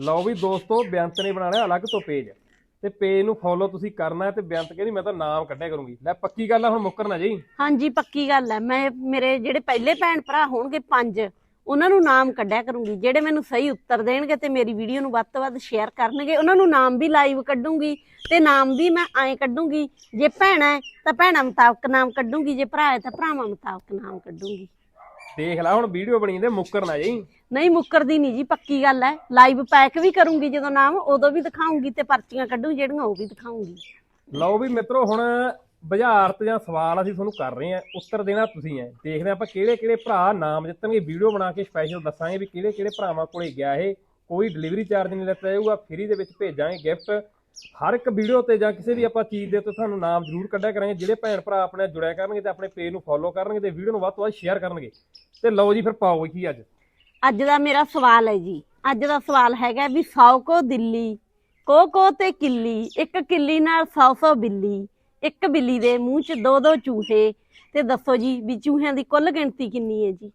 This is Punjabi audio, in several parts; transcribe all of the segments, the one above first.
ਲਓ ਵੀ ਦੋਸਤੋ, ਬੇਅੰਤ ਨੇ ਬਣਾਣਾ ਅਲੱਗ ਤੋਂ ਪੇਜ ਤੇ ਪੇਜ ਨੂੰ ਫੋਲੋ ਤੁਸੀਂ ਕਰਨਾ ਹੈ ਤੇ ਬੇਅੰਤ ਕਹਿੰਦੀ, ਮੈਂ ਤਾਂ ਨਾਮ ਕੱਢਿਆ ਕਰੂੰਗੀ। ਲੈ, ਪੱਕੀ ਗੱਲ ਆ, ਹੁਣ ਮੁੱਕਰ ਨਾ ਜਾਈ। ਹਾਂਜੀ, ਪੱਕੀ ਗੱਲ ਹੈ ਮੈਂ, ਮੇਰੇ ਜਿਹੜੇ ਪਹਿਲੇ ਭੈਣ ਭਰਾ ਹੋਣਗੇ ਪੰਜ, ਉਹਨਾਂ ਨੂੰ ਨਾਮ ਕੱਢਿਆ ਕਰੂੰਗੀ। ਜਿਹੜੇ ਮੈਨੂੰ ਸਹੀ ਉੱਤਰ ਦੇਣਗੇ ਤੇ ਮੇਰੀ ਵੀਡੀਓ ਨੂੰ ਵੱਧ ਤੋਂ ਵੱਧ ਸ਼ੇਅਰ ਕਰਨਗੇ, ਉਹਨਾਂ ਨੂੰ ਨਾਮ ਵੀ ਲਾਈਵ ਕੱਢੂੰਗੀ ਤੇ ਨਾਮ ਵੀ ਮੈਂ ਐਂ ਕੱਢੂੰਗੀ। ਜੇ ਭੈਣ ਹੈ, ਤਾਂ ਭੈਣਾਂ ਮੁਤਾਬਕ ਨਾਮ ਕੱਢੂੰਗੀ। ਜੇ ਭਰਾ ਹੈ, ਤਾਂ ਭਰਾਵਾਂ ਮੁਤਾਬਕ ਨਾਮ ਕੱਢੂੰਗੀ। ਦੇਖ ਲੈ ਹੁਣ ਵੀਡੀਓ ਬਣੀ ਜਾਂਦੇ ਮੁੱਕਰ ਨਾ ਜਾਈ। ਨਹੀਂ ਮੁੱਕਰਦੀ ਨਹੀਂ ਜੀ ਪੱਕੀ ਗੱਲ ਹੈ ਲਾਈਵ ਪੈਕ ਵੀ ਕਰੂੰਗੀ ਜਦੋਂ ਨਾਮ ਉਦੋਂ ਵੀ ਦਿਖਾਉਂਗੀ ਤੇ ਪਰਚੀਆਂ ਕੱਢੂ ਜਿਹੜੀਆਂ ਉਹ ਵੀ ਦਿਖਾਉਂਗੀ। ਲਓ ਵੀ ਮਿੱਤਰੋ ਹੁਣ ਬੁਝਾਰਤ ਜਾਂ ਸਵਾਲ ਅਸੀਂ ਤੁਹਾਨੂੰ ਕਰ ਰਹੇ ਹਾਂ ਉੱਤਰ ਦੇਣਾ ਤੁਸੀਂ ਹੈ ਦੇਖਦੇ ਆਪਾਂ ਕਿਹੜੇ ਕਿਹੜੇ ਭਰਾ ਨਾਮ ਜਿੱਤਣਗੇ। ਵੀਡੀਓ ਬਣਾ ਕੇ ਸਪੈਸ਼ਲ ਦੱਸਾਂਗੇ ਵੀ ਕਿਹੜੇ ਕਿਹੜੇ ਭਰਾਵਾਂ ਕੋਲੇ ਗਿਆ ਇਹ। ਕੋਈ ਡਿਲੀਵਰੀ ਚਾਰਜ ਨਹੀਂ ਲਿੱਤਾ ਜਾਊਗਾ ਫ੍ਰੀ ਦੇ ਵਿੱਚ ਭੇਜਾਂਗੇ ਗਿਫਟ ਹਰ ਇੱਕ ਵੀਡੀਓ ਤੇ ਜਾਂ ਕਿਸੇ ਵੀ ਆਪਾਂ ਚੀਜ਼ ਦੇ ਉੱਤੇ ਤੁਹਾਨੂੰ ਨਾਮ ਜ਼ਰੂਰ ਕੱਢਿਆ ਕਰਾਂਗੇ ਜਿਹੜੇ ਭੈਣ ਭਰਾ ਆਪਣੇ ਜੁੜਿਆ ਕਰਨਗੇ ਤੇ ਆਪਣੇ ਪੇਜ ਨੂੰ ਫੋਲੋ ਕਰਨਗੇ ਤੇ ਵੀਡੀਓ ਨੂੰ ਵੱਧ ਤੋਂ ਵੱਧ ਸ਼ੇਅਰ ਕਰਨਗੇ। ਤੇ ਲਓ ਜੀ ਫਿਰ ਪਾਓ ਕੀ ਅੱਜ। ਅੱਜ ਦਾ ਮੇਰਾ ਸਵਾਲ ਹੈ ਜੀ। ਅੱਜ ਦਾ ਸਵਾਲ ਹੈਗਾ ਵੀ ਸੌ ਕੋ ਦਿੱਲੀ ਕੋ ਕੋ ਤੇ ਕਿੱਲੀ ਇੱਕ ਕਿੱਲੀ ਨਾਲ ਸੌ ਸੌ ਬਿੱਲੀ ਇੱਕ ਬਿੱਲੀ ਦੇ ਮੂੰਹ 'ਚ ਦੋ ਦੋ ਚੂਹੇ ਤੇ ਦੱਸੋ ਜੀ ਵੀ ਚੂਹਿਆਂ ਦੀ ਕੁੱਲ ਗਿਣਤੀ ਕਿੰਨੀ ਹੈ ਜੀ?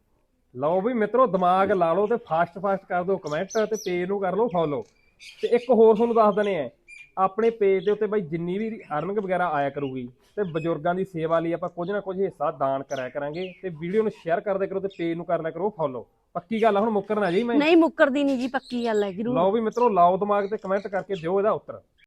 ਲਓ ਵੀ ਮਿੱਤਰੋ ਦਿਮਾਗ ਲਾ ਲਓ ਤੇ ਫਾਸਟ ਫਾਸਟ ਕਰ ਦਿਓ ਕਮੈਂਟ ਤੇ ਪੇਜ ਨੂੰ ਕਰ ਲਓ ਫੋਲੋ ਤੇ ਇੱਕ ਹੋਰ ਤੁਹਾਨੂੰ ਦੱਸ ਦਨੇ ਆ ਆਪਣੇ ਪੇਜ ਦੇ ਉੱਤੇ ਬਾਈ ਜਿੰਨੀ ਵੀ ਅਰਨਿੰਗ ਵਗੈਰਾ ਆਇਆ ਕਰੂਗੀ ਤੇ ਬਜ਼ੁਰਗਾਂ ਦੀ ਸੇਵਾ ਲਈ ਆਪਾਂ ਕੁਝ ਨਾ ਕੁਝ ਹਿੱਸਾ ਦਾਨ ਕਰਿਆ ਕਰਾਂਗੇ ਤੇ ਵੀਡੀਓ ਨੂੰ ਸ਼ੇਅਰ ਕਰਦੇ ਕਰੋ ਤੇ ਪੇਜ ਨੂੰ ਕਰ ਲਿਆ ਕਰੋ ਫੋਲੋ ਪੱਕੀ ਗੱਲ ਆ ਹੁਣ ਮੁੱਕਰ ਨਾ ਜਾਈ ਮੈਂ। ਨਹੀਂ ਮੁੱਕਰਦੀ ਨਹੀਂ ਜੀ ਪੱਕੀ ਗੱਲ ਹੈ ਜ਼ਰੂਰ। ਲਓ ਵੀ ਮਿੱਤਰੋ ਲਾਓ ਦਿਮਾਗ ਤੇ ਕਮੈਂਟ ਕਰਕੇ ਦਿਓ ਇਹਦਾ ਉੱਤਰ।